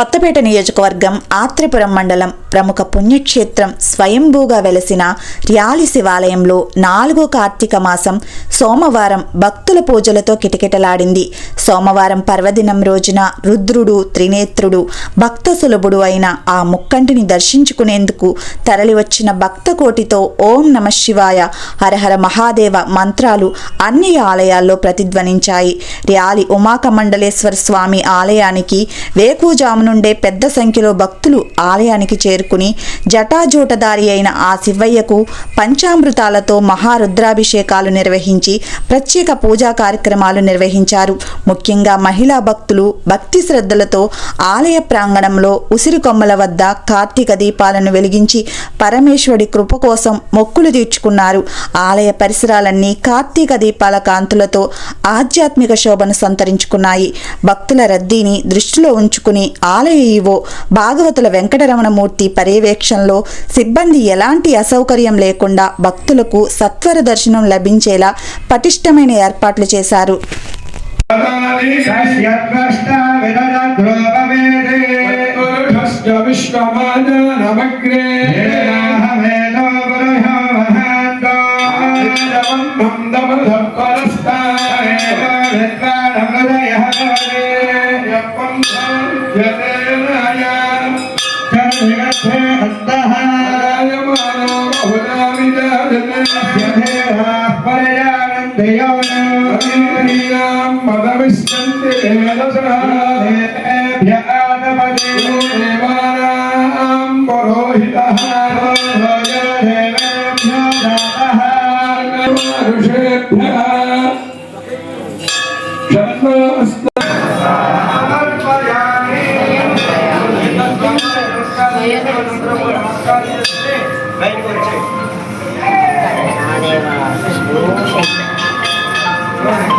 కొత్తపేట నియోజకవర్గం ఆత్రిపురం మండలం ప్రముఖ పుణ్యక్షేత్రం స్వయంభూగా వెలసిన ర్యాలి శివాలయంలో నాలుగో కార్తీక మాసం సోమవారం భక్తుల పూజలతో కిటకిటలాడింది. సోమవారం పర్వదినం రోజున రుద్రుడు త్రినేత్రుడు భక్త సులభుడు అయిన ఆ ముక్కంటిని దర్శించుకునేందుకు తరలివచ్చిన భక్త కోటితో ఓం నమ శివాయ హరహర మహాదేవ మంత్రాలు అన్ని ఆలయాల్లో ప్రతిధ్వనించాయి. ర్యాలి ఉమాకమండలేశ్వర స్వామి ఆలయానికి వేకుజాము నుండే పెద్ద సంఖ్యలో భక్తులు ఆలయానికి చేరుకుని జటాజూటదారి అయిన ఆ శివయ్యకు పంచామృతాలతో మహారుద్రాభిషేకాలు నిర్వహించి ప్రత్యేక పూజా కార్యక్రమాలు నిర్వహించారు. ముఖ్యంగా మహిళా భక్తులు భక్తి శ్రద్ధలతో ఆలయ ప్రాంగణంలో ఉసిరి కొమ్మల వద్ద కార్తీక దీపాలను వెలిగించి పరమేశ్వడి కృప కోసం మొక్కులు తీర్చుకున్నారు. ఆలయ పరిసరాలన్నీ కార్తీక దీపాల కాంతులతో ఆధ్యాత్మిక శోభను సంతరించుకున్నాయి. భక్తుల రద్దీని దృష్టిలో ఉంచుకుని ఆలయ ఈవో భాగవతుల వెంకటరమణమూర్తి పర్యవేక్షణలో సిబ్బంది ఎలాంటి అసౌకర్యం లేకుండా భక్తులకు సత్వర దర్శనం లభించేలా పటిష్టమైన ఏర్పాట్లు చేశారు. विश्वमानमग्रे वेदो बृहो महान्तो मन्दमधं परस्तारेव विद्वानमृदयः न्तः वीर्यां पदमिष्यन्ति ध्यानपदे देवानां पुरोहितः ऋषेभ्यः शर्मस्त Yeah. Amen.